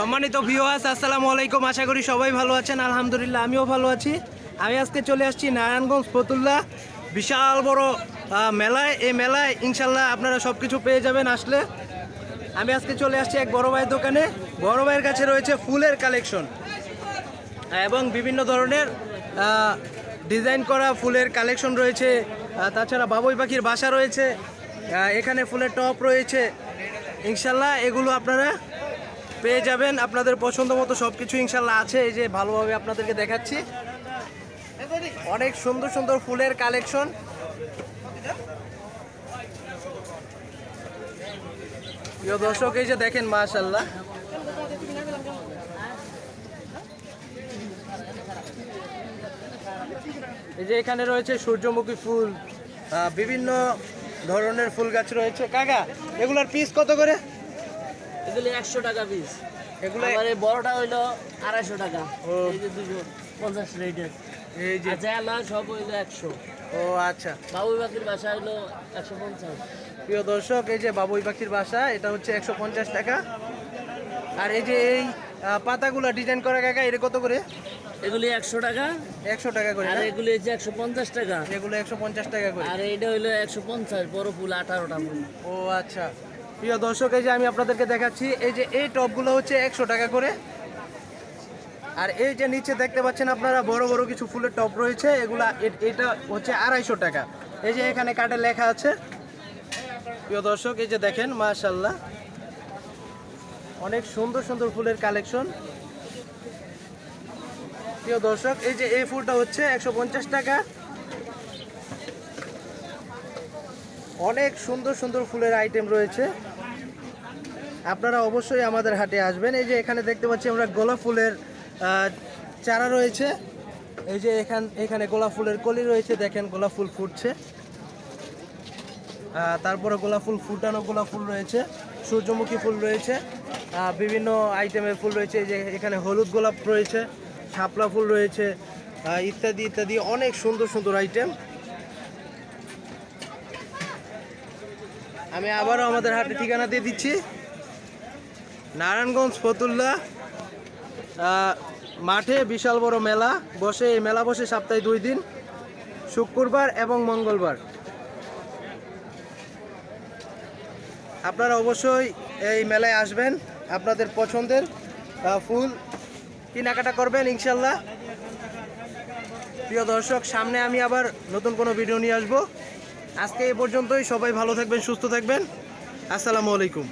সম্মানিত ভিওয়াস আসসালামু আলাইকুম। আশা করি সবাই ভালো আছেন। আলহামদুলিল্লাহ, আমিও ভালো আছি। আমি আজকে চলে আসছি নারায়ণগঞ্জ ফতুল্লা বিশাল বড় মেলায়। এই মেলায় ইনশাল্লাহ আপনারা সব কিছু পেয়ে যাবেন আসলে। আমি আজকে চলে আসছি এক বড় ভাইয়ের দোকানে। বড় ভাইয়ের কাছে রয়েছে ফুলের কালেকশন। এবং বিভিন্ন ধরনের ডিজাইন করা ফুলের কালেকশন রয়েছে। তাছাড়া বাবুই পাখির বাসা রয়েছে। এখানে ফুলের টপ রয়েছে। ইনশাল্লাহ এগুলো আপনারা পেয়ে যাবেন আপনাদের পছন্দ মতো সব কিছু ইনশাল্লাহ আছে। এই যে ভালোভাবে আপনাদেরকে দেখাচ্ছি। অনেক সুন্দর সুন্দর ফুলের কালেকশন। প্রিয় দর্শক, এই যে দেখেন মাশাল্লাহ এই যে এখানে রয়েছে সূর্যমুখী ফুল বিভিন্ন ধরনের ফুল গাছ রয়েছে। কাকা, এগুলোর পিস কত করে? এগুলি একশো টাকা পিস এগুলো এই বড়টা হইল আড়াইশো টাকা। এই যে দুশো পঞ্চাশ রেটের। এই যে আর জায়লা সব হইল একশো। ও আচ্ছা। বাবুই পাখির বাসা হইল একশো পঞ্চাশ। প্রিয় দর্শক এই যে বাবুই পাখির বাসা এটা হচ্ছে একশো পঞ্চাশ টাকা। আর এই যে এই পাতাগুলো ডিজাইন করা কাকা এটা কত করে? এগুলি একশো টাকা। একশো টাকা করে আর এগুলি হচ্ছে একশো পঞ্চাশ টাকা। এগুলো একশো পঞ্চাশ টাকা করে। আর এইটা হইল একশো পঞ্চাশ বড় ফুল আঠারোটা ফুল। ও আচ্ছা। প্রিয় দর্শক, এই যে আমি আপনাদেরকে দেখাচ্ছি, এই যে এই টপগুলো হচ্ছে একশো টাকা করে। আর এই যে নিচে দেখতে পাচ্ছেন আপনারা, বড় বড় কিছু ফুলের টপ রয়েছে, এগুলা এটা হচ্ছে আড়াইশো টাকা। এই যে এখানে কার্ডে লেখা আছে। প্রিয় দর্শক, এই যে দেখেন মাশাল্লাহ অনেক সুন্দর সুন্দর ফুলের কালেকশন। প্রিয় দর্শক, এই যে এই ফুলটা হচ্ছে একশো পঞ্চাশ টাকা। অনেক সুন্দর সুন্দর ফুলের আইটেম রয়েছে। আপনারা অবশ্যই আমাদের হাটে আসবেন। এই যে এখানে দেখতে পাচ্ছি আমরা গোলাপ ফুলের চারা রয়েছে। এই যে এখান, এখানে গোলাপ ফুলের কলি রয়েছে, দেখেন গোলাপ ফুল ফুটছে। তারপরে গোলাপ ফুল ফুটানো গোলাপ ফুল রয়েছে, সূর্যমুখী ফুল রয়েছে বিভিন্ন আইটেমের ফুল রয়েছে। এই যে এখানে হলুদ গোলাপ রয়েছে, শাপলা ফুল রয়েছে ইত্যাদি ইত্যাদি অনেক সুন্দর সুন্দর আইটেম। আমি আবারও আমাদের হাটে ঠিকানা দিয়ে দিচ্ছি। নারায়ণগঞ্জ, ফতুল্লা মাঠে বিশাল বড় মেলা। বসে এই মেলা বসে সপ্তাহে দুই দিন, শুক্রবার এবং মঙ্গলবার। আপনারা অবশ্যই এই মেলায় আসবেন, আপনাদের পছন্দের ফুল কেনাকাটা করবেন ইনশাল্লাহ। প্রিয় দর্শক, সামনে আমি আবার নতুন কোনো ভিডিও নিয়ে আসব। আজকে এ পর্যন্তই, সবাই ভালো থাকবেন, সুস্থ থাকবেন। আসসালামু আলাইকুম।